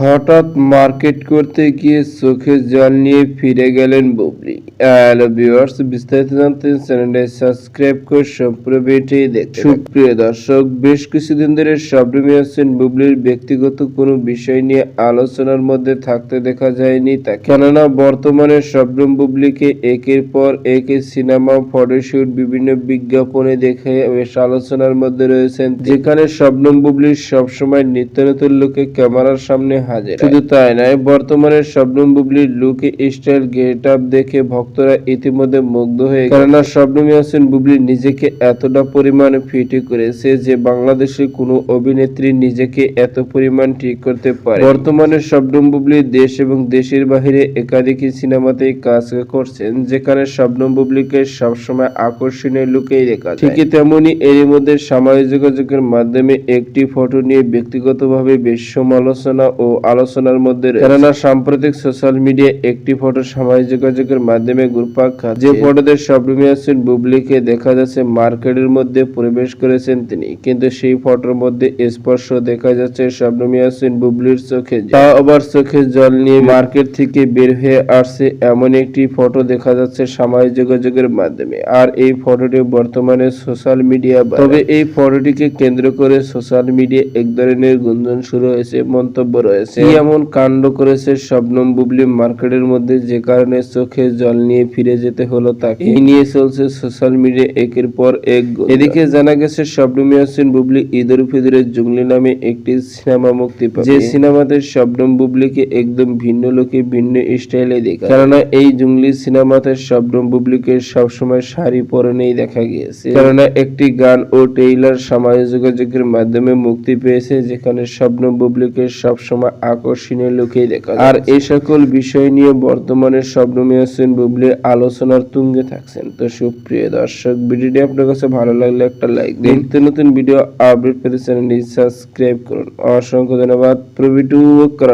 হঠাৎ মার্কেট করতে গিয়ে চোখে জল নিয়ে ফিরে গেলেন বুবলি। ভিউয়ার্স, বিস্তারিত জানতে চ্যানেলটি সাবস্ক্রাইব করে সম্পূর্ণ ভিডিওটি দেখতে সুপ্রিয় দর্শক, বেশ কিছুদিন ধরে শবনমী হোসেন বুবলির ব্যক্তিগত কোনো বিষয় নিয়ে আলোচনার মধ্যে থাকতে দেখা যায়নি তাকে। কেননা বর্তমানে শবনম বুবলিকে একের পর এক সিনেমা, ফটোশুট, বিভিন্ন বিজ্ঞাপনে দেখে বেশ আলোচনার মধ্যে রয়েছেন। যেখানে শবনম বুবলির সবসময় নিত্য নতুন লোকে ক্যামেরার সামনে হাজির শুধু তাই নয় বর্তমানে শবনম বুবলির লুকে স্টাইল গেট আপ দেখে ভক্তরা ইতিমধ্যে মুগ্ধ হয়ে কেননা শবনম ইয়াসিন বুবলি নিজেকে এতটা পরিমাণে ফিটি করেছে যে বাংলাদেশে কোনো অভিনেত্রী নিজেকে এত পরিমাণ ঠিক করতে পারে বর্তমানে শবনম বুবলি দেশ এবং দেশের বাহিরে একাধিক সিনেমাতেই কাজ করছেন যেখানে শবনম বুবলিকে সবসময় আকর্ষণীয় লুকেই দেখা ঠিকই তেমনি এরই মধ্যে সামাজিক যোগাযোগের মাধ্যমে একটি ফটো নিয়ে ব্যক্তিগতভাবে বেশ সমালোচনা ও আলোচনার মধ্যে কেননা সাম্প্রতিক সোশ্যাল মিডিয়া একটি ফটো সামাজিক যোগাযোগের মাধ্যমে ঘুরপাক খাচ্ছে। যে ফটোতে শবনম ইয়াসিন বুবলিকে দেখা যাচ্ছে, মার্কেটের মধ্যে প্রবেশ করেছেন তিনি। কিন্তু সেই ফটোর মধ্যে স্পর্শ দেখা যাচ্ছে, শবনম ইয়াসিন বুবলির চোখে তা আবার চোখে জল নিয়ে মার্কেট থেকে বের হয়ে আসছে এমন একটি ফটো দেখা যাচ্ছে সামাজিক যোগাযোগের মাধ্যমে। আর এই ফটোটি বর্তমানে সোশ্যাল মিডিয়া তবে এই ফটোটিকে কেন্দ্র করে সোশ্যাল মিডিয়া এক ধরনের গুঞ্জন শুরু হয়েছে, মন্তব্য রয়েছে। কি এমন কাণ্ড করেছে শবনম বুবলি মার্কেটের মধ্যে যে কারণে চোখে জল নিয়ে ফিরে যেতে হলো তাকে? এই নিয়ে চলছে সোশ্যাল মিডিয়া একের পর এক এদিকে জানা গেছে শবনম ইয়াসিন বুবলি ঈদুল ফিদরের জঙ্গলি নামে একটি সিনেমা মুক্তি পাবে। যে সিনেমাতে শবনম বুবলিকে একদম ভিন্ন লোকে ভিন্ন স্টাইলে দেখা কেননা এই জঙ্গলি সিনেমাতে শবনম বুবলিকে সবসময় শাড়ি পরনেই দেখা গিয়েছে। কেননা একটি গান ও টেইলার সামাজিক যোগাযোগের মাধ্যমে মুক্তি পেয়েছে যেখানে শবনম বুবলিকে সবসময় আকর্ষণীয় লোকে দেখা আর এই সকল বিষয় নিয়ে বর্তমানে শবনম হোসেন বুবলি আলোচনার তুঙ্গে থাকছেন। তো সুপ্রিয় দর্শক, ভিডিওটি আপনার কাছে ভালো লাগলে একটা লাইক দিন। নিত্য নতুন ভিডিও আপডেট পেতে চ্যানেলটি সাবস্ক্রাইব করুন। অসংখ্য ধন্যবাদ। প্রভিটু করা